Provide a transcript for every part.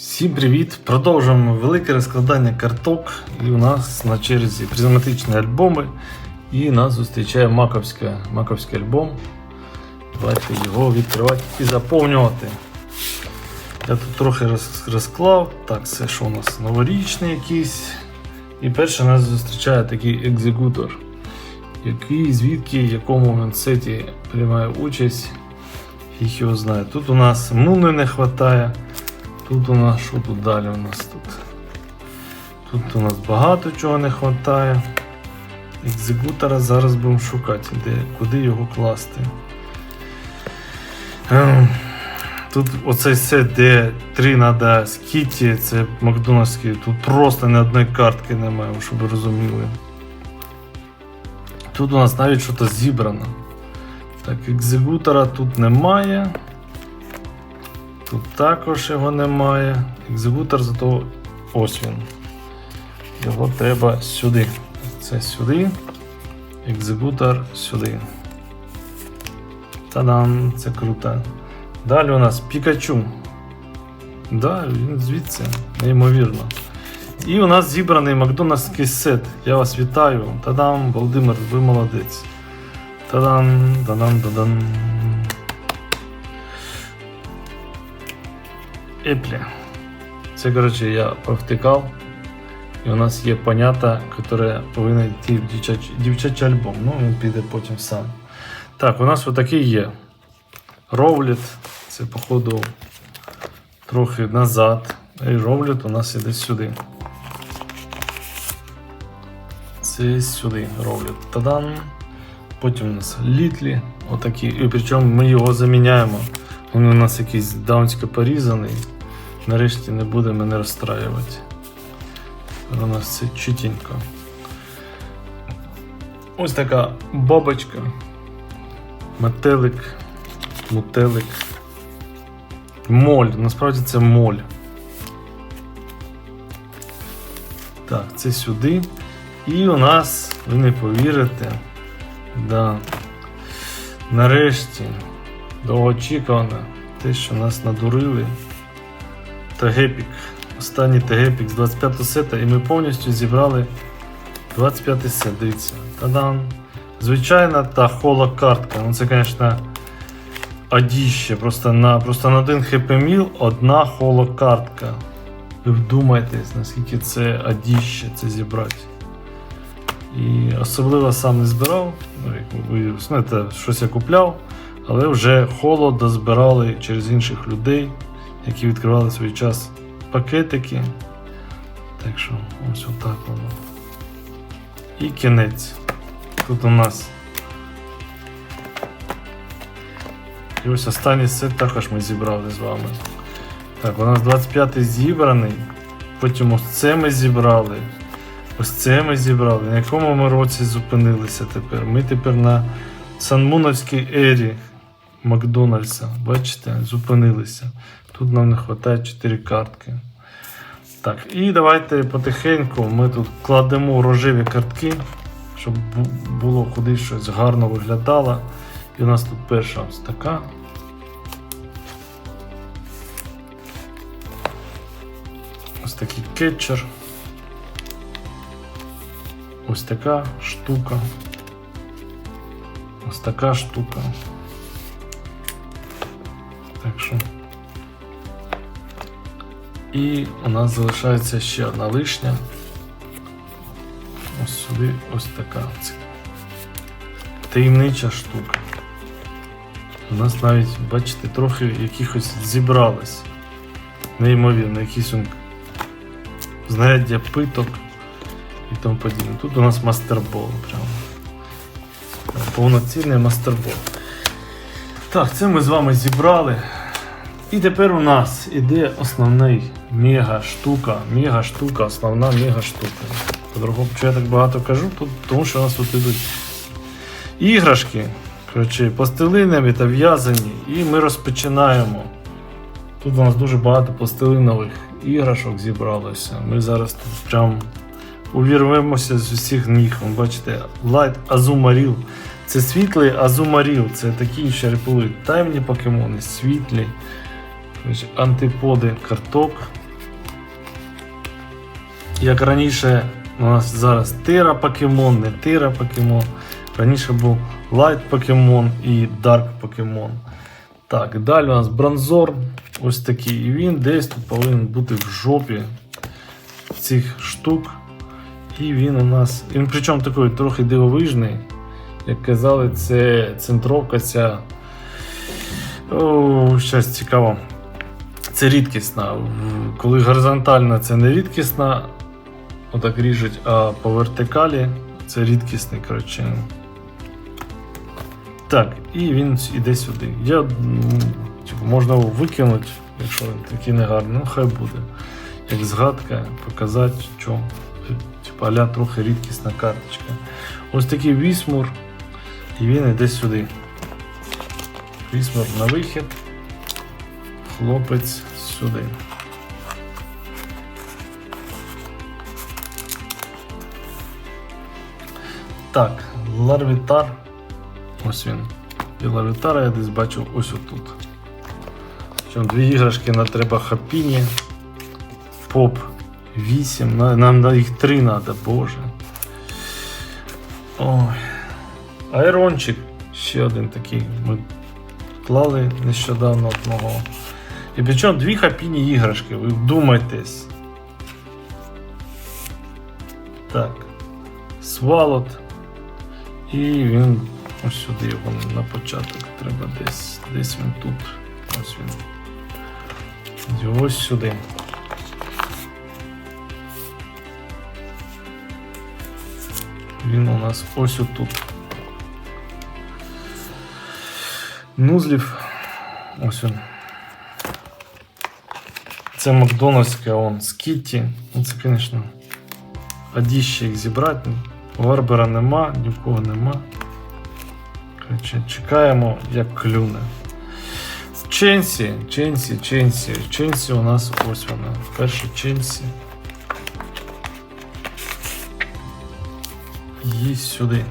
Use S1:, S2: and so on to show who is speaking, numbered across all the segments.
S1: Всім привіт! Продовжуємо велике розкладання карток. І у нас на черзі призматичні альбоми. І нас зустрічає маковська, маковський альбом. Давайте його відкривати і заповнювати. Я тут трохи розклав. Так, це що у нас новорічний якийсь. І перший нас зустрічає такий екзекутор, який звідки, в якому сеті приймає участь. Фіг його знає. Тут у нас муни не вистачає. Тут у нас що тут далі у нас тут? Тут у нас багато чого не вистачає. Екзекутора зараз будемо шукати, де, куди його класти. Ем, Тут оцей сет, де три треба з Кіті, це Макдональдський, тут просто ні одної картки немає, щоб ви розуміли. Тут у нас навіть щось зібрано. Так, екзекутора тут немає. Тут також його немає. Екзекутор зато ось він. Його треба сюди. Це сюди. Екзекутор сюди. Та-дам, це круто. Далі у нас Пікачу. Да, він звідси, неймовірно. І у нас зібраний Макдональдський сет. Я вас вітаю. Та-дам, Володимир, ви молодець. Та-дам, та-дам, та-дам. Еплі. Це, коротше, я провтикав. І у нас є понята, яке повинно йти в дівчачий, дівчачий альбом. Ну, він піде потім сам. Так, у нас отакий є. Ровліт. Це, походу, трохи назад. І ровліт у нас іде сюди. Це сюди ровліт. Тадан. Потім у нас літлі. Отакі. І причому ми його заміняємо. Він у нас якийсь даунсько порізаний. Нарешті не буде мене розстраювати. У нас все чутенько. Ось така бабочка. Метелик. Мутелик. Моль. Насправді це моль. Так, це сюди. І у нас, ви не повірите, да, нарешті довгоочікувано те, що нас надурили. Тагепік. Останній Тагепік з 25 сета, і ми повністю зібрали 25 сет. Дивіться. Та-дам! Звичайна та хола картка. Ну це, звісно, одіще. Просто на, просто на один хп-міл одна хола картка. Ви вдумайтесь, наскільки це одіще це зібрати. І особливо сам не збирав. Ну, як ви знаєте, щось я купляв, але вже холод дозбирали через інших людей, які відкривали в свій час пакетики. Так що ось отак воно. І кінець. Тут у нас. І ось останній сет також ми зібрали з вами. Так, у нас 25-й зібраний. Потім ось це ми зібрали. Ось це ми зібрали. На якому ми році зупинилися тепер? Ми тепер на Санмуновській ері Макдональдса. Бачите, зупинилися. Тут нам не вистачає 4 картки. Так, і давайте потихеньку ми тут кладемо рожеві картки, щоб було куди щось гарно виглядало. І у нас тут перша ось така. Ось такий кетчер. Ось така штука. Ось така штука. Так що. І у нас залишається ще одна лишня. Ось сюди ось така. Таємнича штука. У нас навіть, бачите, трохи якихось зібралось. Неймовірно, якісь он знаряддя питок і тому подібне. Тут у нас мастербол прямо. Повноцінний мастербол. Так, це ми з вами зібрали. І тепер у нас іде основний мега штука. Мега штука, основна мега штука. По-другому, я так багато кажу, тут, тому що у нас тут ідуть іграшки, коротше, пластилинові та в'язані. І ми розпочинаємо. Тут у нас дуже багато пластилинових іграшок зібралося. Ми зараз тут прям увірвемося з усіх ніг. Ви бачите, Light Azumarill. Це світлий Азумаріл, це такі черепули темні покемони, світлі. Антиподи карток. як раніше у нас зараз тира покемон, не тира покемон. Раніше був Light покемон і Dark покемон. Так, далі у нас бронзор. Ось такий. І він десь тут повинен бути в жопі цих штук. І він у нас. Він причому такий трохи дивовижний. Як казали, це центровка ця. О, щас цікаво. Це рідкісна. Коли горизонтальна, це не рідкісна, отак ріжуть, а по вертикалі це рідкісний, коротше. Так, і він іде сюди. Я, типу, можна його викинути, якщо він такий негарний, ну хай буде. Як згадка, показати, що типу, аля трохи рідкісна карточка. Ось такий вісмур, і він іде сюди. Вісмур на вихід, хлопець сюди. Так, Ларвітар. Ось він. І Ларвітара я десь бачив ось отут. Причому дві іграшки на треба хапіні. Поп 8. Нам на їх 3 треба, боже. Ой. Айрончик. Ще один такий. Ми клали нещодавно одного. І причому дві хапіні іграшки, ви вдумайтесь. Так. Свалот. І він ось сюди його на початок треба десь. Десь він тут. Ось він. Ось сюди. Він у нас ось отут. Нузлів. Ось він. Це Макдональдська, он з Кітті. Ну це, звісно, одіще їх зібрати. Варбера нема, ні в кого нема. Коротше, чекаємо, як клюне. Ченсі, Ченсі, Ченсі. Ченсі у нас ось вона. Перша Ченсі. Її сюди.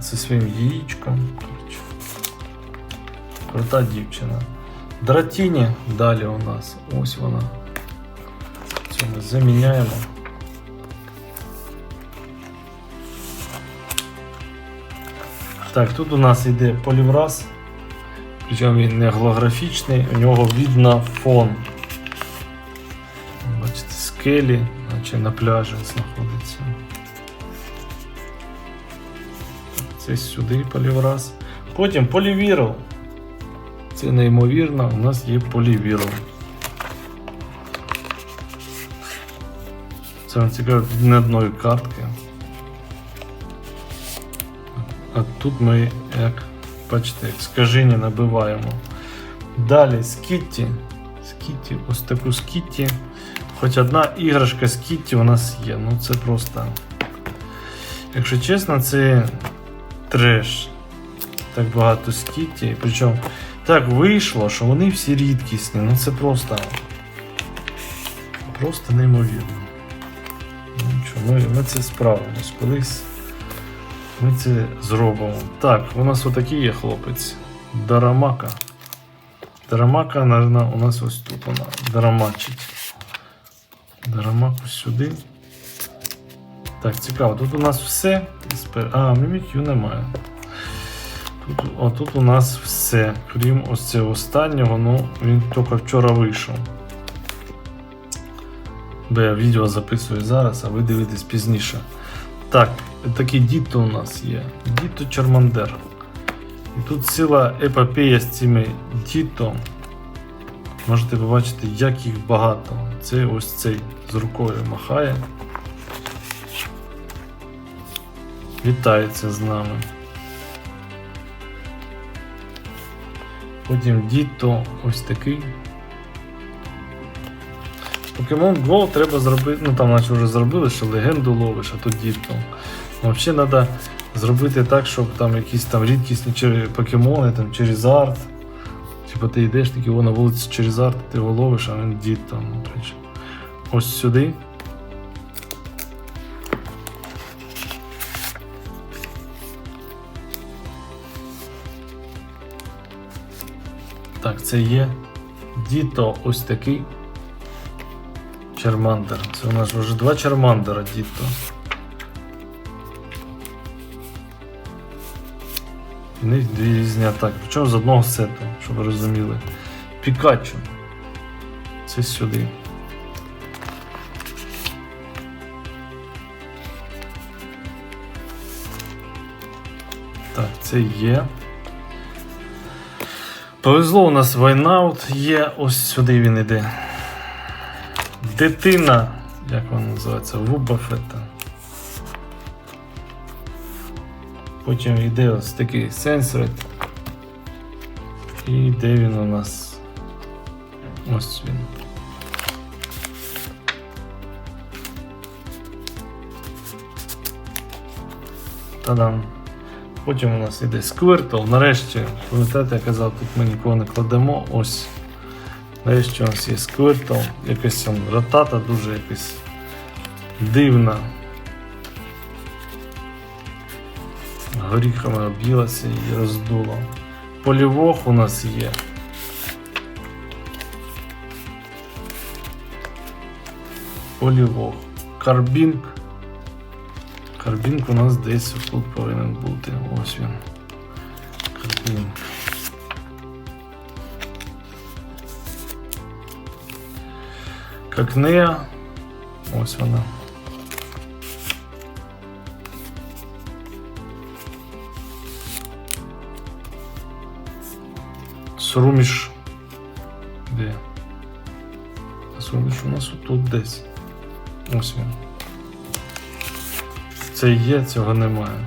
S1: Зі своїм яєчком. Крута дівчина. Дратіні далі у нас. Ось вона. Ми заміняємо. Так, тут у нас йде полівраз. Причому він не голографічний, у нього видно фон. Бачите, скелі, наче на пляжі знаходиться. Це сюди полівраз. Потім полівірл. Це неймовірно, у нас є полівірл. Вам цікаво не одної картки. А тут ми, як бачите, як скажені набиваємо. Далі скітті. Скітті, ось таку скітті. Хоч одна іграшка з Кітті у нас є. Ну це просто. Якщо чесно, це треш. Так багато з Кітті. Причому так вийшло, що вони всі рідкісні. Ну це просто. Просто неймовірно. Ми, ми це справимось колись. Ми це зробимо. Так, у нас отакий є хлопець. Дарамака. Дарамака, наверное, у нас ось тут вона. Дарамачить. Дарамаку сюди. Так, цікаво. Тут у нас все. А, Мімікю немає. Тут, о, тут у нас все. Крім ось цього останнього, ну він тільки вчора вийшов. Бо я відео записую зараз, а ви дивитесь пізніше. Так, такий діто у нас є. Діто Чармандер. І тут ціла епопея з цими діто. Можете побачити, як їх багато. Це ось цей з рукою махає. Вітається з нами. Потім діто ось такий. Pokemon Go треба зробити, ну там наче вже зробили, що легенду ловиш, а тут діто. Взагалі треба зробити так, щоб там якісь там рідкісні покемони, там через арт. Типа ти йдеш такі о, на вулиці через арт, ти його ловиш, а він дід там. ну, коротше. Ось сюди. Так, це є діто ось такий. Чермандер. Це у нас вже два Чермандера, діто. В них дві різні атаки. Причому з одного сету, щоб ви розуміли. Пікачу. Це сюди. Так, це є. Повезло у нас вайнаут є, ось сюди він іде. Дитина, як вона називається, Вуба Фетта. Потім йде ось такий сенсор. І де він у нас? Ось він. Та-дам. Потім у нас іде Squirtle. Нарешті, пам'ятаєте, я казав, тут ми нікого не кладемо. Ось. Нарешті у нас є Squirtle. Якась ротата дуже якась дивна. Горіхами об'їлася і роздуло. Полівох у нас є. Полівох. Карбінг. Карбінг у нас десь тут повинен бути. Ось він. Карбінг. Какнея. Ось вона. Сруміш. Де? Сруміш у нас тут десь. Ось він. Це є, цього немає.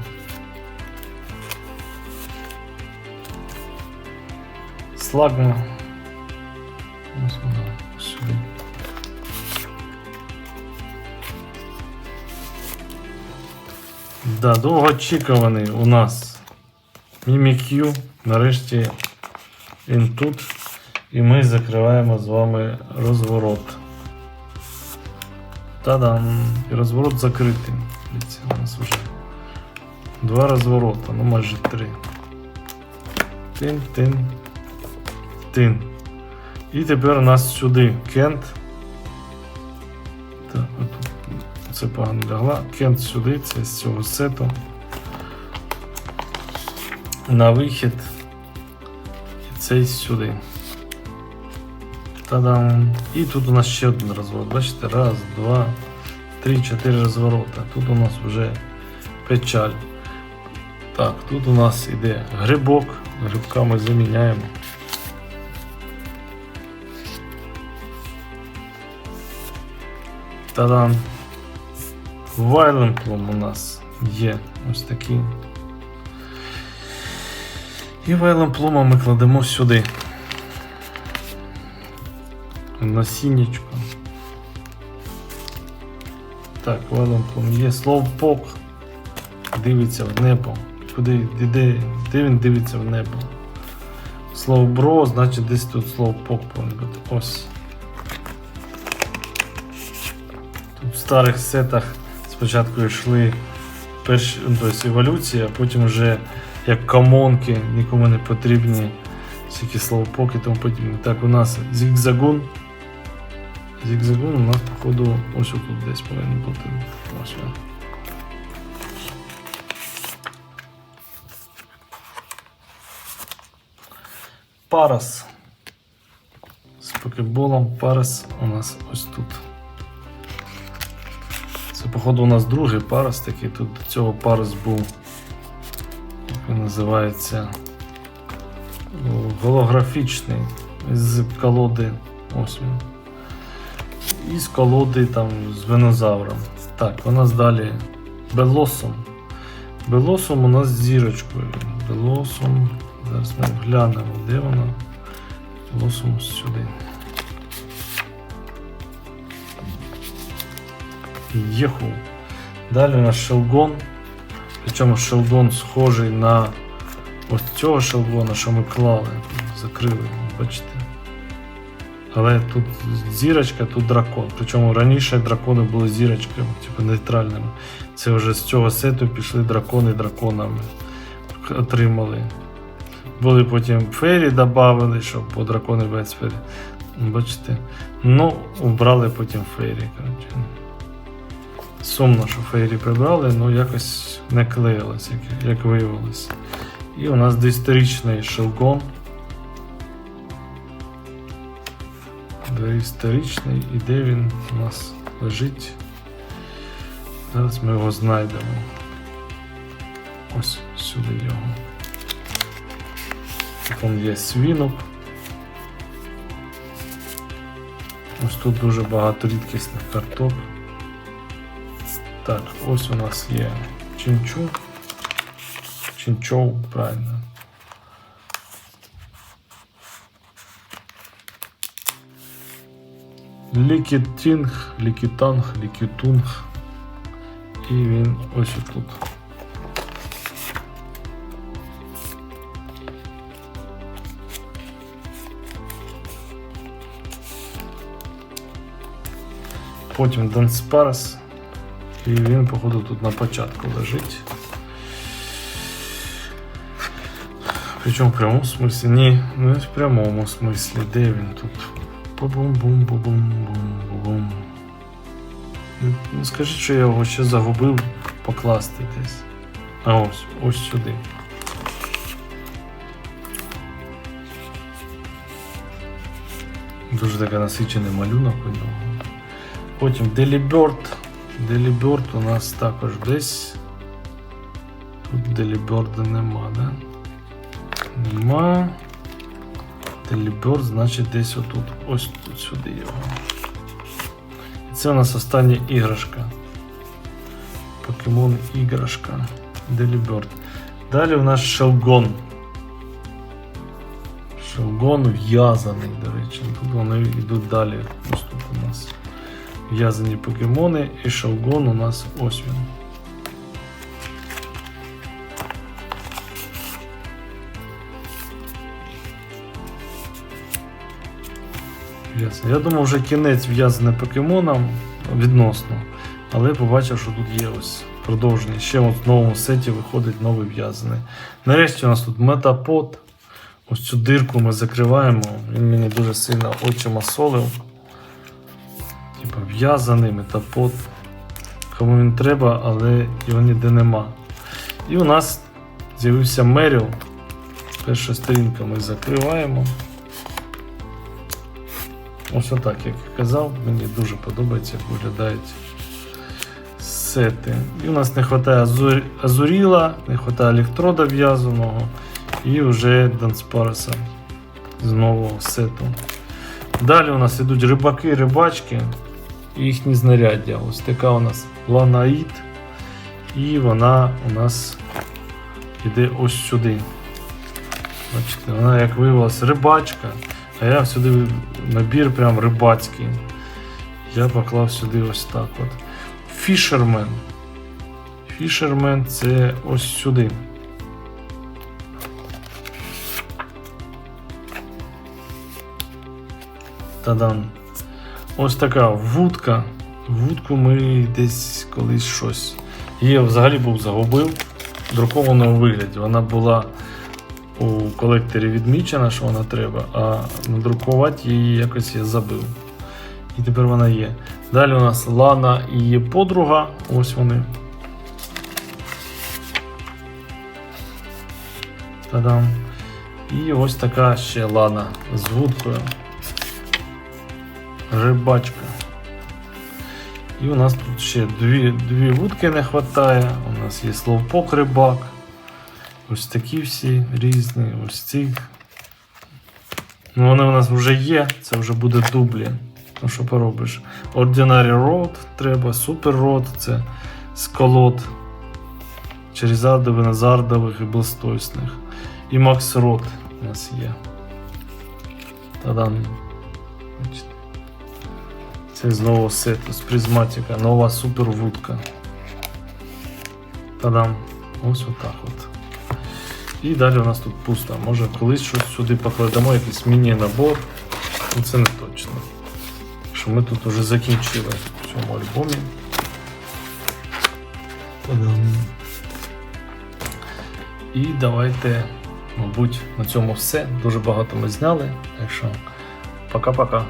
S1: Слагма. Ось вона сюди. Да, довгоочікуваний у нас Mimikyu. Нарешті він тут. І ми закриваємо з вами розворот. Та-дам! І розворот закритий. У нас вже два розворота, ну майже три. Тин, тин, тин. І тепер у нас сюди Кент. Це погано лягла. Кент сюди, це з цього сету. На вихід. І цей сюди. Та-дам! І тут у нас ще один розворот. Бачите, раз, два, три, чотири розворота. Тут у нас вже печаль. Так, тут у нас іде грибок. Грибка ми заміняємо. Та-дам! Вайленплом у нас є ось такий. І вайленплома ми кладемо сюди. Насіннячко. Так, вайленплом є. Словпок. Дивиться в небо. Куди, де, де, він дивиться в небо? Словбро, значить десь тут словпок повинен бути. Ось. Тут в старих сетах спочатку йшли перші, ну, тобто еволюція, а потім вже як комонки, нікому не потрібні всякі словпоки і тому подібне. Так, у нас зігзагун. Зігзагун у нас, походу, ось тут десь повинен бути. Ось. Парас. З покеболом Парас у нас ось тут. Походу, у нас другий парус такий. Тут до цього парус був, як він називається, ну, голографічний з колоди. Ось він. І з колоди там з винозавром. Так, у нас далі Белосом. Белосом у нас з зірочкою. Белосом. Зараз ми глянемо, де вона. Белосом сюди. Єху. Далі у нас Шелгон. Причому Шелгон схожий на ось цього Шелгона, що ми клали, закрили, бачите. Але тут зірочка, тут дракон. Причому раніше дракони були зірочками, типу нейтральними. Це вже з цього сету пішли дракони драконами. Отримали. Були потім фері додали, щоб по дракони без фері. Бачите? Ну, убрали потім фейрі, коротше. Сумно, що фейрі прибрали, ну якось не клеїлось, як, як виявилось. І у нас доісторичний шелгон. Доісторичний, і де він у нас лежить. Зараз ми його знайдемо. Ось сюди його. Там є свінок. Ось тут дуже багато рідкісних карток. Так, ось у нас є чинчу. Чинчоу, правильно. Лікітінг, лікітанг, лікітунг. І він ось тут. Потім Данспарс. І він, походу, тут на початку лежить. Причому в прямому смислі? Ні, не в прямому смислі. Де він тут? Бу-бум-бум-бу-бум-бум-бум. Ну, Ну, скажіть, що я його ще загубив покласти десь. А ось, ось сюди. Дуже такий насичений малюнок у нього. Потім Деліберт. Деліберт у нас також десь. Тут Деліберда нема, да? Нема. Деліберт, значить десь отут. Ось тут сюди його. І це у нас остання іграшка. Покемон іграшка. Деліберт. Далі у нас Шелгон. Шелгон в'язаний, до речі. Тут вони йдуть далі. Ось тут у нас в'язані покемони, і Шелгон у нас ось він. Я думав, вже кінець в'язаний покемонам відносно. Але побачив, що тут є ось продовження. Ще от в новому сеті виходить новий в'язаний. Нарешті у нас тут метапод. Ось цю дирку ми закриваємо. Він мені дуже сильно очі масолив. Типа в'язаний метапод. Кому він треба, але його ніде нема. І у нас з'явився Меріл. Перша сторінка ми закриваємо. Ось отак, як я казав, мені дуже подобається, як виглядають сети. І у нас не вистачає азур... азуріла, не вистачає електрода в'язаного і вже Данспареса з нового сету. Далі у нас йдуть рибаки, рибачки і знаряддя. Ось така у нас ланаїд. І вона у нас йде ось сюди. Бачите, вона, як виявилось, рибачка. А я сюди набір прям рибацький. Я поклав сюди ось так от. Фішермен. Фішермен це ось сюди. Тадан. Ось така вудка. Вудку ми десь колись щось. Її взагалі був загубив в друкованому вигляді. Вона була у колекторі відмічена, що вона треба, а надрукувати її якось я забив. І тепер вона є. Далі у нас Лана і її подруга. Ось вони. Та-дам. І ось така ще Лана з вудкою. Рибачка. І у нас тут ще дві, дві вудки не вистачає. У нас є словпок рибак. Ось такі всі різні, ось ці. Ну, вони у нас вже є, це вже буде дублі. Ну що поробиш? Ordinary Road треба, Super Road це з колод Черезардових, Назардових і Бластойсних. І Max Road у нас є. Та-дам. Це з нового сету, з призматика, нова супервудка. Та-дам. Ось отак от. І далі у нас тут пусто. Може колись щось сюди покладемо, якийсь міні-набор. Ну це не точно. Що ми тут вже закінчили в цьому альбомі. Та-дам. І давайте, мабуть, на цьому все. Дуже багато ми зняли. Так що Пока-пока.